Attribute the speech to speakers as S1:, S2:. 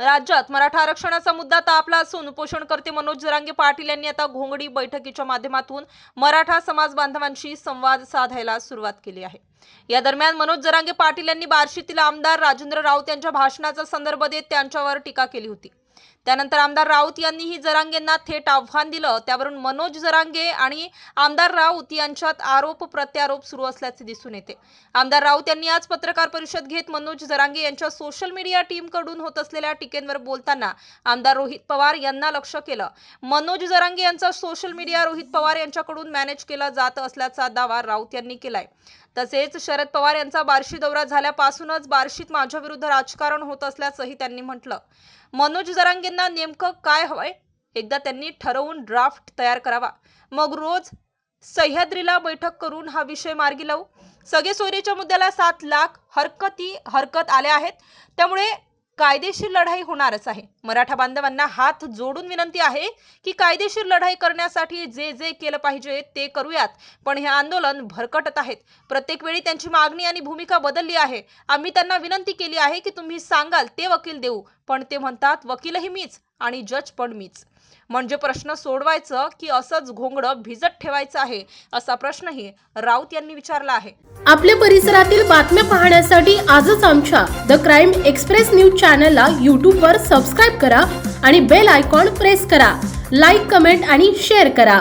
S1: राज्यात मराठा आरक्षणाचा मुद्दा तापला असून उपोषणकर्ते मनोज जरांगे पाटील यांनी आता घोंगडी बैठकीच्या माध्यमातून मराठा समाज बांधवांशी संवाद साधायला सुरुवात केली आहे. या दरम्यान मनोज जरांगे पाटील यांनी बार्शीतील आमदार राजेंद्र राऊत यांच्या भाषणाचा संदर्भ देत त्यांच्यावर टीका केली होती. त्यानंतर आमदार राऊत यांनीही जरांगेंना थेट आव्हान दिलं. त्यावरून मनोज जरांगे आणि आमदार राऊत यांच्यात आरोप प्रत्यारोप सुरू असल्याचे दिसून येते. आमदार राऊत यांनी आज पत्रकार परिषद घेत मनोज जरांगे यांच्या सोशल मीडिया टीमकडून होत असलेल्या टीकेंवर बोलताना आमदार रोहित पवार यांना लक्ष केलं. मनोज जरांगे यांचा सोशल मीडिया रोहित पवार यांच्याकडून मॅनेज केला जात असल्याचा दावा राऊत यांनी केलाय. तसेच शरद पवार यांचा बार्शी दौरा झाल्यापासूनच बार्शीत माझ्या विरुद्ध राजकारण होत असल्याचंही त्यांनी म्हटलं. मनोज जरांगे जरांगेंना नेमकं काय हवंय? एकदा त्यांनी ठरवून ड्राफ्ट तयार करावा. मग रोज सह्याद्रीला बैठक करून हा विषय मार्गी लावू. सगळे सोयरीच्या मुद्द्याला सात लाख हरकती हरकत आल्या आहेत. त्यामुळे कायदेशीर लढाई होणारच आहे. मराठा बांधवांना हात जोडून विनंती आहे की कायदेशीर लढाई करण्यासाठी जे जे केलं पाहिजे ते करूयात. पण हे आंदोलन भरकटत आहेत. प्रत्येक वेळी त्यांची मागणी आणि भूमिका बदलली आहे. आम्ही त्यांना विनंती केली आहे की तुम्ही सांगाल ते वकील देऊ. पण ते म्हणतात वकीलही मीच. आणि जज पण मीच. म्हणजे प्रश्न सोडवायचं की असंच घोंगडं भिजत ठेवायचं आहे असा प्रश्नही राऊत यांनी विचारला आहे.
S2: आपल्या परिसरातील बातम्या पाहण्यासाठी आजच आमच्या द क्राईम एक्सप्रेस न्यूज चॅनलला यूट्यूबवर सबस्क्राईब करा आणि बेल आयकॉन प्रेस करा. लाईक कमेंट आणि शेअर करा.